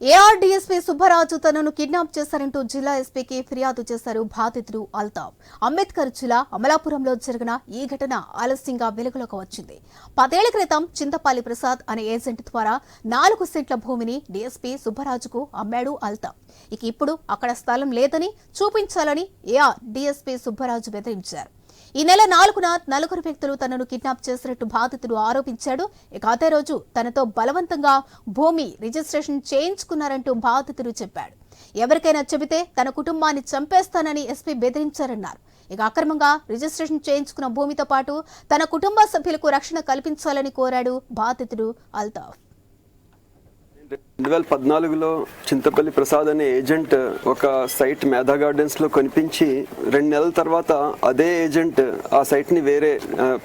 AR DSP Subbaraju తనను kidnap చేశారంటూ జిల్లా ఎస్పీకి ఫిర్యాదు చేశారు బాధితుడు అల్తాఫ్. అంబేద్కర్ జిల్లా అమలాపురంలో జరిగిన ఈ ఘటన ఆలస్యంగా వెలుగులోకి వచ్చింది. పదేళ్ళ క్రితం చింతపాలి ప్రసాద్ అనే ఏజెంట్ ద్వారా నాలుగు సెంట్ల భూమిని డీఎస్పీ సుబ్బరాజుకు అమ్మాడు అల్తాఫ్. ఇక ఇప్పుడు అక్కడ స్థలం లేదని చూపించాలని ఏఆర్ డీఎస్పీ సుబ్బరాజు బెదిరించారు. ఈ నెల నాలుగున నలుగురు వ్యక్తులు తనను కిడ్నాప్ చేసినట్టు బాధితుడు ఆరోపించాడు. ఇక అదే రోజు తనతో బలవంతంగా భూమి రిజిస్ట్రేషన్ చేయించుకున్నారంటూ బాధితుడు చెప్పాడు. ఎవరికైనా చెబితే తన కుటుంబాన్ని చంపేస్తానని ఎస్పీ బెదిరించారన్నారు. ఇక అక్రమంగా రిజిస్ట్రేషన్ చేయించుకున్న భూమితో పాటు తన కుటుంబ సభ్యులకు రక్షణ కల్పించాలని కోరాడు బాధితుడు అల్తాఫ్. రెండు వేల పద్నాలుగులో చింతపల్లి ప్రసాద్ అనే ఏజెంట్ ఒక సైట్ మేధా గార్డెన్స్లో కనిపించి రెండు నెలల తర్వాత అదే ఏజెంట్ ఆ సైట్ని వేరే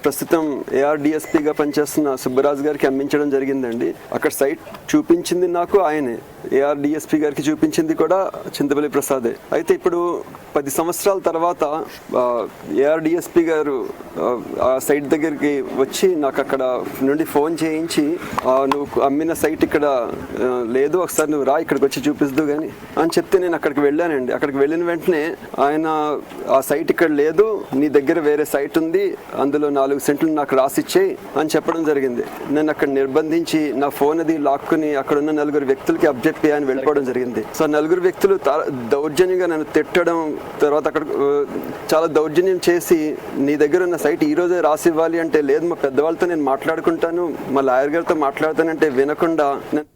ప్రస్తుతం ఏఆర్డిఎస్పీగా పనిచేస్తున్న సుబ్బరాజ్ గారికి అమ్మించడం జరిగిందండి. అక్కడ సైట్ చూపించింది నాకు ఆయనే. ఏఆర్డిఎస్పి గారికి చూపించింది కూడా చింతపల్లి ప్రసాదే. అయితే ఇప్పుడు పది సంవత్సరాల తర్వాత ఏఆర్డిఎస్పి గారు ఆ, సైట్ దగ్గరికి వచ్చి నాకు అక్కడ నుండి ఫోన్ చేయించి నువ్వు అమ్మిన సైట్ ఇక్కడ లేదు ఒకసారి నువ్వు రా ఇక్కడికి వచ్చి చూపిస్తూ కానీ అని చెప్తే నేను అక్కడికి వెళ్ళానండి. అక్కడికి వెళ్ళిన వెంటనే ఆయన ఆ సైట్ ఇక్కడ లేదు నీ దగ్గర వేరే సైట్ ఉంది అందులో నాలుగు సెంట్లు నాకు రాసిచ్చేయి అని చెప్పడం జరిగింది. నేను అక్కడ నిర్బంధించి నా ఫోన్ అది లాక్కుని అక్కడ ఉన్న నలుగురు వ్యక్తులకి అబ్జెక్ట్ అని వెళ్ళిపోవడం జరిగింది. సో నలుగురు వ్యక్తులు తా- దౌర్జన్యంగా నన్ను తిట్టడం తర్వాత అక్కడ చాలా దౌర్జన్యం చేసి నీ దగ్గర ఉన్న సైట్ ఈ రోజే రాసి ఇవ్వాలి అంటే లేదు మా పెద్దవాళ్ళతో నేను మాట్లాడుకుంటాను మా లాయర్ గారితో మాట్లాడతానంటే వినకుండా నేను